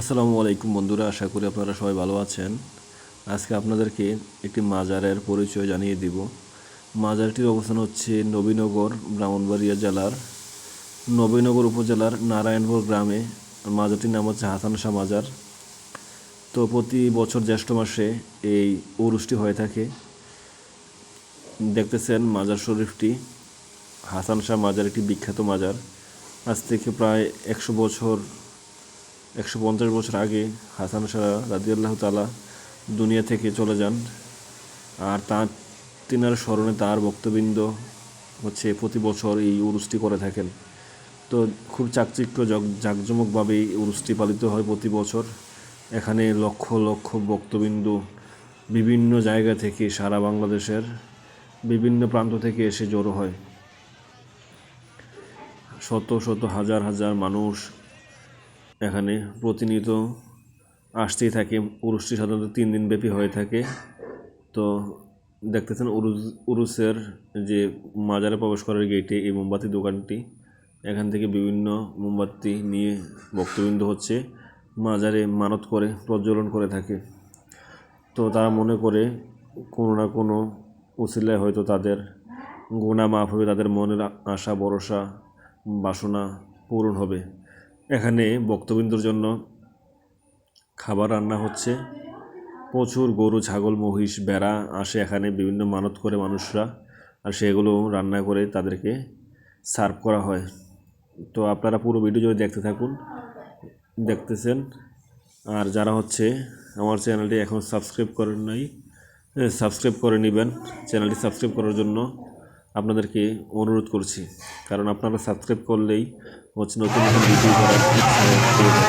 আসসালামু আলাইকুম বন্ধুরা, আশা করি আপনারা সবাই ভালো আছেন। আজকে আপনাদেরকে একটি মাজারের পরিচয় জানিয়ে দিব। মাজারটির অবস্থান হচ্ছে নবীনগর, ব্রাহ্মণবাড়িয়া জেলার, নবীনগর উপজেলার নারায়ণপুর গ্রামে। মাজারটির নাম হচ্ছে হাসান শাহ মাজার। তো প্রতি বছর জ্যৈষ্ঠ মাসে এই উরুষটি হয়ে থাকে। দেখতেছেন মাজার শরীফটি, হাসান শাহ মাজার একটি বিখ্যাত মাজার। আজ থেকে প্রায় একশো বছর একশো পঞ্চাশ বছর আগে হাসান শাহ রাদিয়াল্লাহ তালা দুনিয়া থেকে চলে যান। আর তার, তিনার স্মরণে তার বক্তবৃন্দ হচ্ছে প্রতি বছর এই উরুসটি করে থাকেন। তো খুব চাকচিক্য জাঁকজমকভাবে এই উরুসটি পালিত হয় প্রতি বছর। এখানে লক্ষ লক্ষ বক্তবিন্দু বিভিন্ন জায়গা থেকে সারা বাংলাদেশের বিভিন্ন প্রান্ত থেকে এসে জড়ো হয়। শত শত, হাজার হাজার মানুষ এখানে প্রতিনিয়ত আসতেই থাকে উরুসটি সাধারণত তিন দিন ব্যাপী হয়ে থাকে। তো দেখতেছেন উরুস উরুসের যে মাজারে প্রবেশ করার গেটে এই মোমবাতি দোকানটি, এখান থেকে বিভিন্ন মোমবাতি নিয়ে ভক্তবৃন্দ হচ্ছে, মাজারে মানত করে, প্রজ্বলন করে থাকে। তো তারা মনে করে কোনো না কোনো উসিলায় হয়তো তাদের গুণা মাফ হবে, তাদের মনের আশা, ভরসা, বাসনা পূরণ হবে। এখানে বক্তবৃন্দর জন্য খাবার রান্না হচ্ছে। প্রচুর গরু, ছাগল, মহিষ বেড়া আসে এখানে, বিভিন্ন মানত করে মানুষরা। আর সেগুলো রান্না করে তাদেরকে সার্ভ করা হয়। তো আপনারা পুরো ভিডিও যদি দেখতে থাকুন, দেখতেছেন। আর যারা হচ্ছে আমার চ্যানেলটি এখন সাবস্ক্রাইব করেন নাই সাবস্ক্রাইব করে নেবেন। চ্যানেলটি সাবস্ক্রাইব করার জন্য আপনাদেরকে অনুরোধ করছি কারণ আপনারা সাবস্ক্রাইব করলেই হচ্ছে নতুন নতুন ভিডিও করার ভিডিও